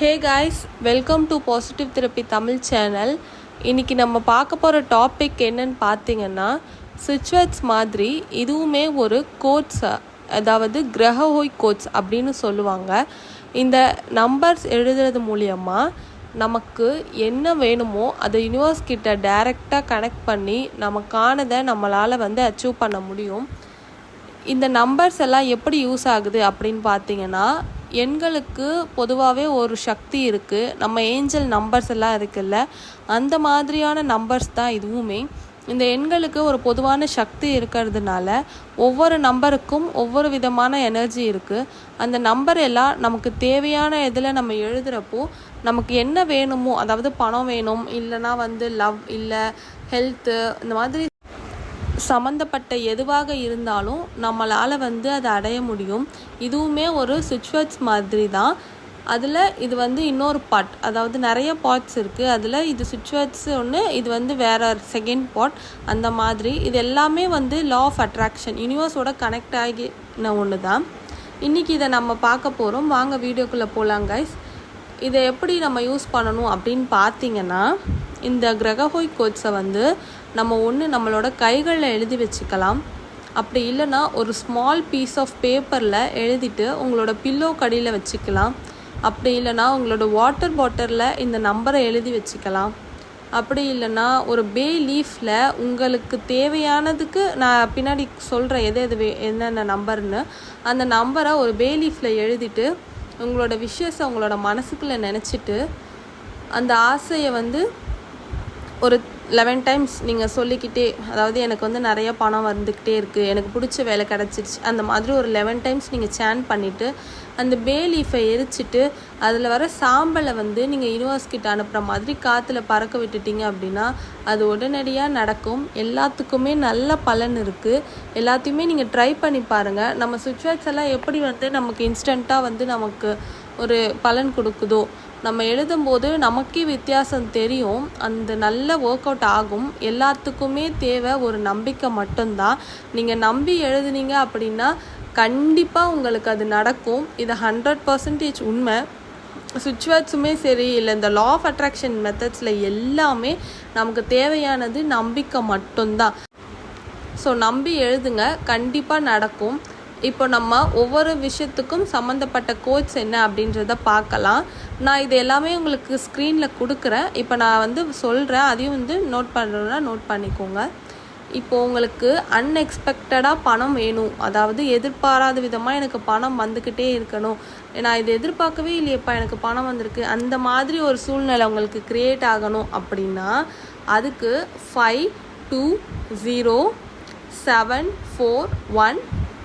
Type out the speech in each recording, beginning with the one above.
Hey guys welcome to positive therapy Tamil channel இன்றைக்கி நம்ம பார்க்க போகிற டாபிக் என்னன்னு பார்த்தீங்கன்னா சுவிட்ச்வர்ட்ஸ் மாதிரி இதுவுமே ஒரு கோட்ஸ் அதாவது கிரகஹோய் கோட்ஸ் அப்படின்னு சொல்லுவாங்க. இந்த நம்பர்ஸ் எழுதுறது மூலியமாக நமக்கு என்ன வேணுமோ அதை யூனிவர்ஸ் கிட்ட டைரெக்டாக கனெக்ட் பண்ணி நமக்கானதை நம்மளால் வந்து அச்சீவ் பண்ண முடியும். இந்த நம்பர்ஸ் எல்லாம் எப்படி யூஸ் ஆகுது அப்படின்னு பார்த்தீங்கன்னா எண்களுக்கு பொதுவாகவே ஒரு சக்தி இருக்குது நம்ம ஏஞ்சல் நம்பர்ஸ் எல்லாம் இருக்குல்ல அந்த மாதிரியான நம்பர்ஸ் தான் இதுவுமே. இந்த எண்களுக்கு ஒரு பொதுவான சக்தி இருக்கிறதுனால ஒவ்வொரு நம்பருக்கும் ஒவ்வொரு விதமான எனர்ஜி இருக்குது அந்த நம்பர் எல்லாம் நமக்கு தேவையான இதில் நம்ம எழுதுகிறப்போ நமக்கு என்ன வேணுமோ அதாவது பணம் வேணும் இல்லைன்னா வந்து லவ் இல்லை ஹெல்த்து இந்த மாதிரி சம்மந்தப்பட்ட எதுவாக இருந்தாலும் நம்மளால் வந்து அதை அடைய முடியும். இதுவுமே ஒரு சுவிட்ச்வேர்ட்ஸ் மாதிரி தான் அதில் இது வந்து இன்னொரு பாட் அதாவது நிறைய பாட்ஸ் இருக்குது அதில் இது சுவிட்ச்வேர்ட்ஸ் ஒன்று இது வந்து வேற செகண்ட் பாட் அந்த மாதிரி. இது எல்லாமே வந்து லா ஆஃப் அட்ராக்ஷன் யூனிவர்ஸோட கனெக்ட் ஆகின ஒன்று தான் இன்றைக்கி இதை நம்ம பார்க்க போகிறோம் வாங்க வீடியோக்குள்ளே போகலாம் கைஸ் இதை எப்படி நம்ம யூஸ் பண்ணணும் அப்படின்னு பார்த்தீங்கன்னா இந்த கிரகஹோய் கோட்ஸை வந்து நம்ம ஒன்று நம்மளோட கைகளில் எழுதி வச்சுக்கலாம். அப்படி இல்லைன்னா ஒரு ஸ்மால் பீஸ் ஆஃப் பேப்பரில் எழுதிட்டு உங்களோட பில்லோ கடியில் வச்சுக்கலாம். அப்படி இல்லைன்னா உங்களோட வாட்டர் பாட்டிலில் இந்த நம்பரை எழுதி வச்சுக்கலாம். அப்படி இல்லைன்னா ஒரு பே லீஃபில் உங்களுக்கு தேவையானதுக்கு நான் பின்னாடி சொல்கிறேன் எது எது வே என்னென்ன நம்பர்னு அந்த நம்பரை ஒரு பே லீஃபில் எழுதிட்டு உங்களோட விஷயத்தை உங்களோட மனசுக்குள்ளே நினச்சிட்டு அந்த ஆசையை வந்து ஒரு லெவன் டைம்ஸ் நீங்கள் சொல்லிக்கிட்டே அதாவது எனக்கு வந்து நிறைய பணம் வந்துக்கிட்டே இருக்குது எனக்கு பிடிச்ச வேலை கிடச்சிருச்சு அந்த மாதிரி ஒரு லெவன் டைம்ஸ் நீங்கள் சேன் பண்ணிவிட்டு அந்த பே லீஃபை எரிச்சிட்டு அதில் வர சாம்பலை வந்து நீங்கள் யூனிவர்ஸ்கிட்ட அனுப்புகிற மாதிரி காற்றுல பறக்க விட்டுட்டீங்க அப்படின்னா அது உடனடியாக நடக்கும். எல்லாத்துக்குமே நல்ல பலன் இருக்குது எல்லாத்தையுமே நீங்கள் ட்ரை பண்ணி பாருங்கள் நம்ம சுச்சுவேஷன் எல்லாம் எப்படி வந்து நமக்கு இன்ஸ்டண்ட்டாக வந்து நமக்கு ஒரு பலன் கொடுக்குதோ நம்ம எழுதும்போது நமக்கே வித்தியாசம் தெரியும். அந்த நல்ல ஒர்க் அவுட் ஆகும். எல்லாத்துக்குமே தேவை ஒரு நம்பிக்கை மட்டும்தான். நீங்கள் நம்பி எழுதுனீங்க அப்படின்னா கண்டிப்பாக உங்களுக்கு அது நடக்கும். இது ஹண்ட்ரட் பர்சன்டேஜ் உண்மை. சுவிட்ச்வேர்ட்ஸுமே சரி இல்லை இந்த லா ஆஃப் அட்ராக்ஷன் மெத்தட்ஸில் எல்லாமே நமக்கு தேவையானது நம்பிக்கை மட்டும்தான். ஸோ நம்பி எழுதுங்க. கண்டிப்பாக நடக்கும். இப்போ நம்ம ஒவ்வொரு விஷயத்துக்கும் சம்மந்தப்பட்ட கோட்ஸ் என்ன அப்படின்றத பார்க்கலாம். நான் இது எல்லாமே உங்களுக்கு ஸ்க்ரீனில் கொடுக்குறேன். இப்போ நான் வந்து சொல்கிறேன் அதையும் வந்து நோட் பண்ணுறோன்னா நோட் பண்ணிக்கோங்க. இப்போ உங்களுக்கு அன்எக்ஸ்பெக்டடாக பணம் வேணும். அதாவது எதிர்பாராத விதமாக எனக்கு பணம் வந்துக்கிட்டே இருக்கணும். நான் இது எதிர்பார்க்கவே இல்லையப்பா எனக்கு பணம் வந்திருக்கு. அந்த மாதிரி ஒரு சூழ்நிலை உங்களுக்கு க்ரியேட் ஆகணும் அப்படின்னா அதுக்கு five two zero seven four one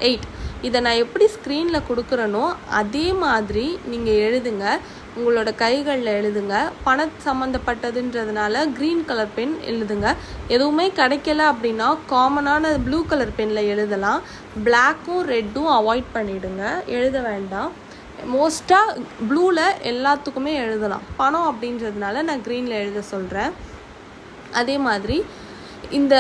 eight இதை நான் எப்படி ஸ்க்ரீனில் கொடுக்குறேனோ அதே மாதிரி நீங்கள் எழுதுங்க. உங்களோட கைகளில் எழுதுங்க. பண சம்மந்தப்பட்டதுன்றதுனால க்ரீன் கலர் பென் எழுதுங்க. எதுவுமே கிடைக்கல அப்படின்னா காமனான ப்ளூ கலர் பெனில் எழுதலாம். பிளாக்கும் ரெட்டும் அவாய்ட் பண்ணிவிடுங்க எழுத வேண்டாம். மோஸ்ட்டாக ப்ளூவில் எல்லாத்துக்குமே எழுதலாம். பணம் அப்படின்றதுனால நான் க்ரீனில் எழுத சொல்கிறேன் அதே மாதிரி இந்த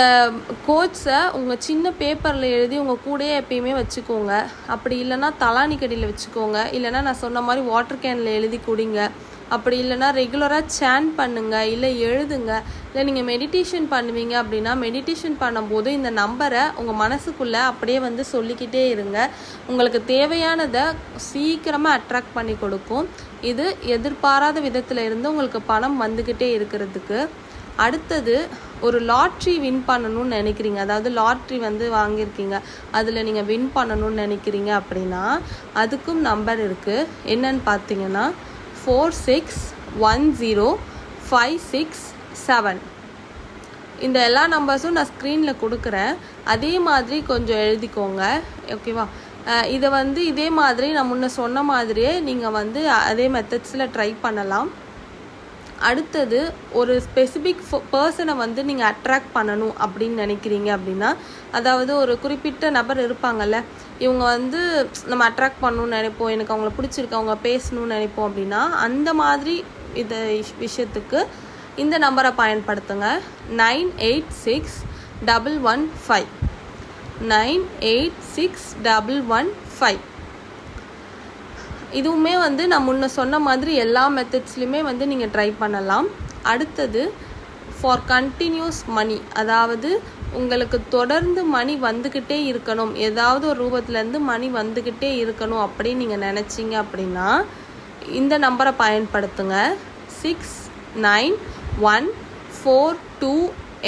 கோட்ஸை உங்கள் சின்ன பேப்பரில் எழுதி உங்கள் கூடயே எப்பயுமே வச்சுக்கோங்க. அப்படி இல்லைன்னா தலானிக்கடியில் வச்சுக்கோங்க. இல்லைன்னா நான் சொன்ன மாதிரி வாட்டர் கேனில் எழுதி குடிங்க. அப்படி இல்லைன்னா ரெகுலராக சேன் பண்ணுங்கள் இல்லை எழுதுங்க. இல்லை நீங்கள் மெடிடேஷன் பண்ணுவீங்க அப்படின்னா மெடிடேஷன் பண்ணும்போது இந்த நம்பரை உங்கள் மனசுக்குள்ளே அப்படியே வந்து சொல்லிக்கிட்டே இருங்க. உங்களுக்கு தேவையானதை சீக்கிரமாக அட்ராக்ட் பண்ணி கொடுக்கும். இது எதிர்பாராத விதத்தில் இருந்து உங்களுக்கு பணம் வந்துக்கிட்டே இருக்கிறதுக்கு. அடுத்தது ஒரு லாட்ரி வின் பண்ணணும்னு நினைக்கிறீங்க. அதாவது லாட்ரி வந்து வாங்கியிருக்கீங்க. அதில் நீங்கள் வின் பண்ணணும்னு நினைக்கிறீங்க அப்படின்னா அதுக்கும் நம்பர் இருக்குது என்னன்னு பார்த்தீங்கன்னா four six one zero five six seven இந்த எல்லா நம்பர்ஸும் நான் ஸ்க்ரீனில் கொடுக்குறேன். அதே மாதிரி கொஞ்சம் எழுதிக்கோங்க. ஓகேவா இதை வந்து இதே மாதிரி நான் முன்ன சொன்ன மாதிரியே நீங்கள் வந்து அதே மெத்தட்ஸில் ட்ரை பண்ணலாம். அடுத்தது ஒரு ஸ்பெசிஃபிக் பர்சனை வந்து நீங்கள் அட்ராக்ட் பண்ணணும் அப்படின்னு நினைக்கிறீங்க அப்படின்னா அதாவது ஒரு குறிப்பிட்ட நபர் இருப்பாங்கல்ல இவங்க வந்து நம்ம அட்ராக்ட் பண்ணணும்னு நினைப்போம் எனக்கு அவங்கள பிடிச்சிருக்கு அவங்க பேசணும்னு நினைப்போம் அப்படின்னா அந்த மாதிரி இதை விஷயத்துக்கு இந்த நம்பரை பயன்படுத்துங்க. Nine eight six double one five. Nine eight six double one five. இதுவுமே வந்து நான் முன்ன சொன்ன மாதிரி எல்லா மெத்தட்ஸ்லையுமே வந்து நீங்கள் ட்ரை பண்ணலாம். அடுத்தது ஃபார் கண்டினியூஸ் மணி அதாவது உங்களுக்கு தொடர்ந்து மணி வந்துக்கிட்டே இருக்கணும். ஏதாவது ஒரு ரூபத்துலேருந்து மணி வந்துக்கிட்டே இருக்கணும் அப்படின்னு நீங்கள் நினச்சிங்க அப்படின்னா இந்த நம்பரை பயன்படுத்துங்க. Six nine one four two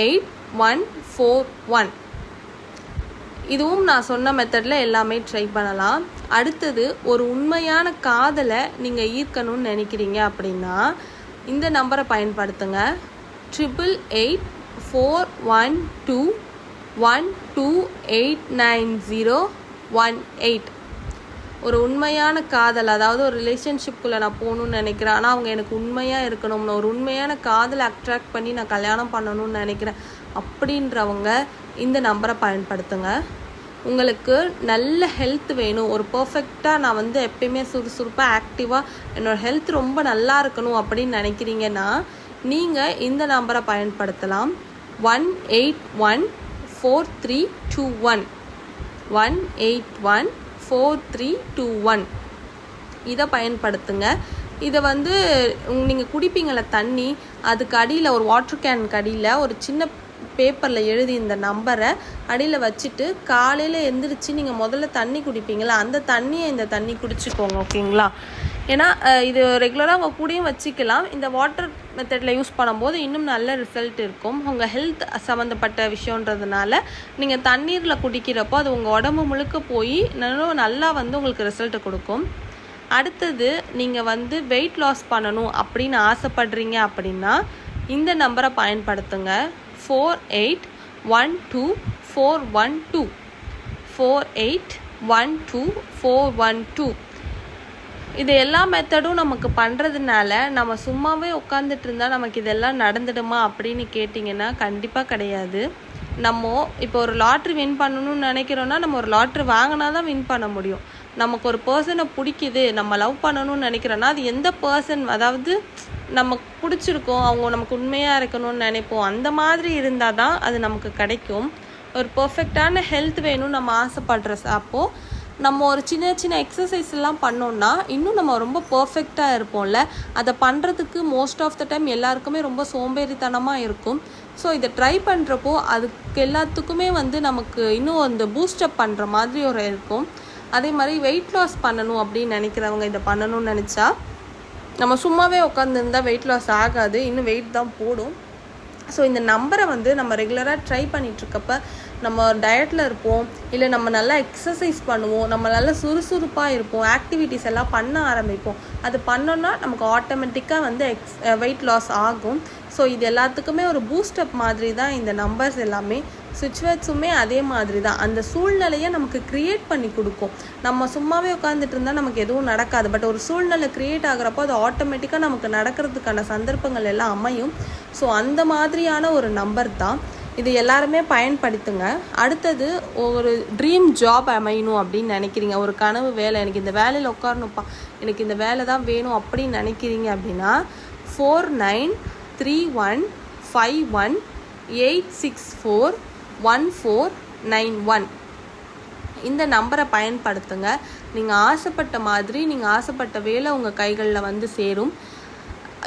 eight one four one இதுவும் நான் சொன்ன மெத்தடில் எல்லாமே ட்ரை பண்ணலாம். அடுத்தது ஒரு உண்மையான காதலை நீங்கள் ஈர்க்கணும்னு நினைக்கிறீங்க அப்படின்னா இந்த நம்பரை பயன்படுத்துங்க. Triple eight four one two one two eight nine zero one eight ஒரு உண்மையான காதல் அதாவது ஒரு ரிலேஷன்ஷிப்குள்ளே நான் போகணும்னு நினைக்கிறேன். ஆனால் அவங்க எனக்கு உண்மையாக இருக்கணும்னு ஒரு உண்மையான காதலை அட்ராக்ட் பண்ணி நான் கல்யாணம் பண்ணணும்னு நினைக்கிறேன். அப்படின்றவங்க இந்த நம்பரை பயன்படுத்துங்க. உங்களுக்கு நல்ல ஹெல்த் வேணும். ஒரு பர்ஃபெக்டாக நான் வந்து எப்பயுமே சுறுசுறுப்பாக ஆக்டிவாக என்னோடய ஹெல்த் ரொம்ப நல்லா இருக்கணும் அப்படின்னு நினைக்கிறீங்கன்னா நீங்கள் இந்த நம்பரை பயன்படுத்தலாம். One eight one four three two one one eight one four three two one இதை பயன்படுத்துங்க. இதை வந்து நீங்கள் குடிப்பீங்கள தண்ணி அதுக்கு அடியில் ஒரு வாட்டர் கேனுக்கு அடியில் ஒரு சின்ன பேப்பரில் எழுதி இந்த நம்பரை அடியில் வச்சுட்டு காலையில் எந்திரிச்சு நீங்கள் முதல்ல தண்ணி குடிப்பீங்களா? அந்த தண்ணியை இந்த தண்ணி குடிச்சுக்கோங்க ஓகேங்களா? ஏன்னா இது ரெகுலராக உங்கள் கூடயும் வச்சுக்கலாம். இந்த வாட்டர் மெத்தடில் யூஸ் பண்ணும்போது இன்னும் நல்ல ரிசல்ட் இருக்கும். உங்கள் ஹெல்த் சம்மந்தப்பட்ட விஷயன்றதுனால நீங்கள் தண்ணீரில் குடிக்கிறப்போ அது உங்கள் உடம்பு முழுக்க போய் இன்னும் நல்லா வந்து உங்களுக்கு ரிசல்ட் கொடுக்கும். அடுத்தது நீங்கள் வந்து வெயிட் லாஸ் பண்ணணும் அப்படின்னு ஆசைப்படுறீங்க அப்படின்னா இந்த நம்பரை பயன்படுத்துங்க. Four eight one two four one two four eight one two four one two இது எல்லா மெத்தடும் நமக்கு பண்ணுறதுனால நம்ம சும்மாவே உட்காந்துட்டு இருந்தால் நமக்கு இதெல்லாம் நடந்துடுமா அப்படின்னு கேட்டிங்கன்னா கண்டிப்பாக கிடையாது. நம்ம இப்போ ஒரு லாட்ரி வின் பண்ணணும்னு நினைக்கிறோன்னா நம்ம ஒரு லாட்ரி வாங்கினா தான் வின் பண்ண முடியும். நமக்கு ஒரு பர்சனை பிடிக்குது நம்ம லவ் பண்ணணும்னு நினைக்கிறோன்னா அது எந்த பர்சன் அதாவது நமக்கு பிடிச்சிருக்கோம் அவங்க நமக்கு உண்மையாக இருக்கணும்னு நினைப்போம். அந்த மாதிரி இருந்தால் தான் அது நமக்கு கிடைக்கும். ஒரு பர்ஃபெக்டான ஹெல்த் வேணும்னு நம்ம ஆசைப்படுற அப்போது நம்ம ஒரு சின்ன சின்ன எக்ஸசைஸ் எல்லாம் பண்ணோம்னா இன்னும் நம்ம ரொம்ப பர்ஃபெக்டாக இருப்போம்ல. அதை பண்ணுறதுக்கு மோஸ்ட் ஆஃப் த டைம் எல்லாருக்குமே ரொம்ப சோம்பேறித்தனமாக இருக்கும். ஸோ இதை ட்ரை பண்ணுறப்போ அதுக்கு எல்லாத்துக்குமே வந்து நமக்கு இன்னும் அந்த பூஸ்டப் பண்ணுற மாதிரி ஒரு இருக்கும். அதே மாதிரி வெயிட் லாஸ் பண்ணணும் அப்படின்னு நினைக்கிறவங்க இதை பண்ணணும்னு நினச்சா நம்ம சும்மாவே உட்காந்துருந்தா வெயிட் லாஸ் ஆகாது இன்னும் வெயிட் தான் போடும். ஸோ இந்த நம்பரை வந்து நம்ம ரெகுலராக ட்ரை பண்ணிகிட்ருக்கப்ப நம்ம டயட்டில் இருப்போம் இல்லை நம்ம நல்லா எக்ஸசைஸ் பண்ணுவோம் நம்ம நல்லா சுறுசுறுப்பாக இருப்போம் ஆக்டிவிட்டீஸ் எல்லாம் பண்ண ஆரம்பிப்போம். அது பண்ணோன்னா நமக்கு ஆட்டோமேட்டிக்காக வந்து எக்ஸ் வெயிட் லாஸ் ஆகும். ஸோ இது எல்லாத்துக்குமே ஒரு பூஸ்டப் மாதிரி தான் இந்த நம்பர்ஸ் எல்லாமே. சுச்சுவேட்ஸுமே அதே மாதிரி தான் அந்த சூழ்நிலையை நமக்கு க்ரியேட் பண்ணி கொடுக்கும். நம்ம சும்மாவே உட்காந்துட்டு இருந்தால் நமக்கு எதுவும் நடக்காது. பட் ஒரு சூழ்நிலை க்ரியேட் ஆகிறப்போ அது ஆட்டோமேட்டிக்காக நமக்கு நடக்கிறதுக்கான சந்தர்ப்பங்கள் எல்லாம் அமையும். ஸோ அந்த மாதிரியான ஒரு நம்பர் தான். இது எல்லாருமே பயன்படுத்துங்க. அடுத்தது ஒரு ட்ரீம் ஜாப் அமையணும் அப்படின்னு நினைக்கிறீங்க. ஒரு கனவு வேலை. எனக்கு இந்த வேலையில் உட்காரணும்ப்பா. எனக்கு இந்த வேலை தான் வேணும் அப்படின்னு நினைக்கிறீங்க அப்படின்னா four nine three one five one eight six four one four nine one இந்த நம்பரை பயன்படுத்துங்க. நீங்கள் ஆசைப்பட்ட மாதிரி நீங்கள் ஆசைப்பட்ட வேலை உங்கள் கைகளில் வந்து சேரும்.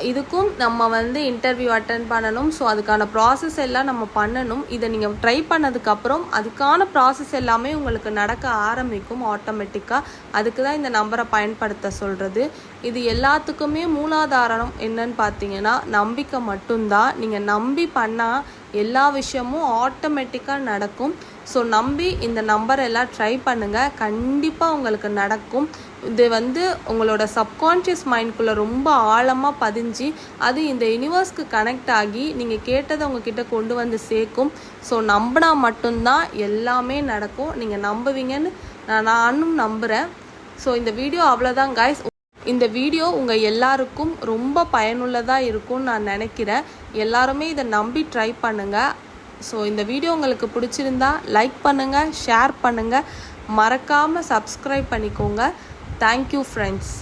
இதுக்கும் நம்ம வந்து இன்டர்வியூ அட்டன் பண்ணணும். ஸோ அதுக்கான ப்ராசஸ் எல்லாம் நம்ம பண்ணணும். இதை நீங்கள் ட்ரை பண்ணதுக்கப்புறம் அதுக்கான ப்ராசஸ் எல்லாமே உங்களுக்கு நடக்க ஆரம்பிக்கும் ஆட்டோமேட்டிக்காக அதுக்கு தான் இந்த நம்பரை பயன்படுத்த சொல்கிறது இது எல்லாத்துக்குமே மூலாதாரம் என்னன்னு பார்த்தீங்கன்னா நம்பிக்கை மட்டும்தான். நீங்கள் நம்பி பண்ணால் எல்லா விஷயமும் ஆட்டோமேட்டிக்காக நடக்கும். ஸோ நம்பி இந்த நம்பர் எல்லாம் ட்ரை பண்ணுங்கள் கண்டிப்பாக உங்களுக்கு நடக்கும். இது வந்து உங்களோட சப்கான்ஷியஸ் மைண்ட்குள்ளே ரொம்ப ஆழமாக பதிஞ்சு அது இந்த யூனிவர்ஸ்க்கு கனெக்ட் ஆகி நீங்கள் கேட்டதை உங்ககிட்ட கொண்டு வந்து சேர்க்கும். ஸோ நம்பினா மட்டும்தான் எல்லாமே நடக்கும். நீங்கள் நம்புவீங்கன்னு நான் நானும் நம்புகிறேன் ஸோ இந்த வீடியோ அவ்வளோதான் காய்ஸ் இந்த வீடியோ உங்கள் எல்லாருக்கும் ரொம்ப பயனுள்ளதாக இருக்கும்னு நான் நினைக்கிறேன். எல்லாருமே இதை நம்பி ட்ரை பண்ணுங்கள் ஸோ இந்த வீடியோ உங்களுக்கு பிடிச்சிருந்தா லைக் பண்ணுங்கள் ஷேர் பண்ணுங்கள் மறக்காமல் சப்ஸ்கிரைப் பண்ணிக்கோங்க. Thank you friends